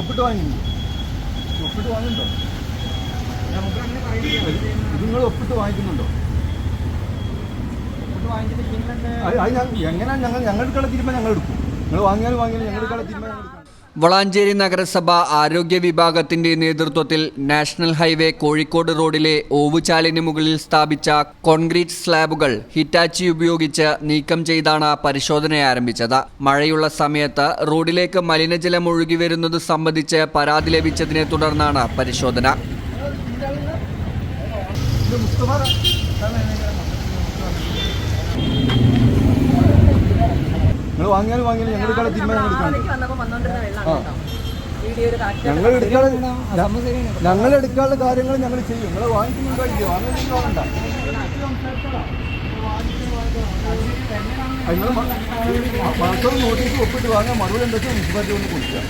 ഒപ്പിട്ട് വാങ്ങിയില്ലേ? ഒപ്പിട്ട് വാങ്ങുന്നുണ്ടോ? നിങ്ങൾ ഒപ്പിട്ട് വാങ്ങിക്കുന്നുണ്ടോ? അത് ഞാൻ എങ്ങനെയാണ് എങ്ങനെ ഞങ്ങൾ ഞങ്ങൾക്കുള്ള തീരുമാനം ഞങ്ങൾ എടുക്കും. നിങ്ങൾ വാങ്ങിയാലും വാങ്ങിയാലും ഞങ്ങൾക്കുള്ള തീരുമാനം ഞങ്ങൾ എടുക്കും. വളാഞ്ചേരി നഗരസഭ ആരോഗ്യ വിഭാഗത്തിന്റെ നേതൃത്വത്തിൽ നാഷണൽ ഹൈവേ കോഴിക്കോട് റോഡിലെ ഓവുചാലിന് മുകളിൽ സ്ഥാപിച്ച കോൺക്രീറ്റ് സ്ലാബുകൾ ഹിറ്റാച്ചി ഉപയോഗിച്ച് നീക്കം ചെയ്താണ് പരിശോധന ആരംഭിച്ചത്. മഴയുള്ള സമയത്ത് റോഡിലേക്ക് മലിനജലം ഒഴുകി വരുന്നത് സംബന്ധിച്ച് പരാതി ലഭിച്ചതിനെ തുടർന്നാണ് പരിശോധന ഇത് മുസ്തഫ നിങ്ങൾ വാങ്ങിയാലും വാങ്ങിയാലും ഞങ്ങൾ എടുക്കണം. തീരുമാനം ഞങ്ങൾ എടുക്കാനുള്ള ഞങ്ങൾ എടുക്കാനുള്ള കാര്യങ്ങൾ ഞങ്ങൾ ചെയ്യും. നിങ്ങൾ വാങ്ങിക്കുന്നുണ്ടോ ഇല്ലയോ വാങ്ങുന്നില്ല വാങ്ങണ്ട നിങ്ങൾ മാസം നോട്ടീസ് ഒപ്പിട്ട് വാങ്ങാൻ മറുപടി എന്തൊക്കെ മുനിസിപ്പാലിറ്റി ഒന്ന് കൊടുക്കുക.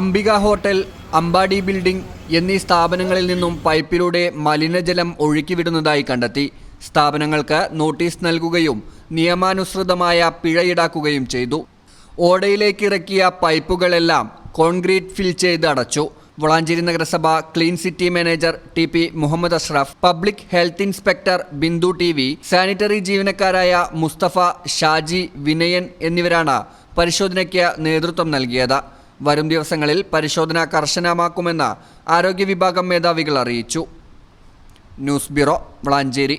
അംബിക ഹോട്ടൽ അമ്പാടി ബിൽഡിംഗ് എന്നീ സ്ഥാപനങ്ങളിൽ നിന്നും പൈപ്പിലൂടെ മലിനജലം ഒഴുക്കിവിടുന്നതായി കണ്ടെത്തി. സ്ഥാപനങ്ങൾക്ക് നോട്ടീസ് നൽകുകയും നിയമാനുസൃതമായ പിഴ ഈടാക്കുകയും ചെയ്തു. ഓടയിലേക്ക് ഇറക്കിയ പൈപ്പുകളെല്ലാം കോൺക്രീറ്റ് ഫിൽ ചെയ്ത് അടച്ചു. വളാഞ്ചേരി നഗരസഭ clean city manager T P Muhammad Ashraf public health inspector Bindu T V sanitary ജീവനക്കാരായ Mustafa Shaji Vinayan എന്നിവരാണ് പരിശോധനയ്ക്ക് നേതൃത്വം നൽകിയത്. വരും ദിവസങ്ങളിൽ പരിശോധന കർശനമാക്കുമെന്ന് ആരോഗ്യ വിഭാഗം മേധാവികൾ അറിയിച്ചു. News bureau Valanchery.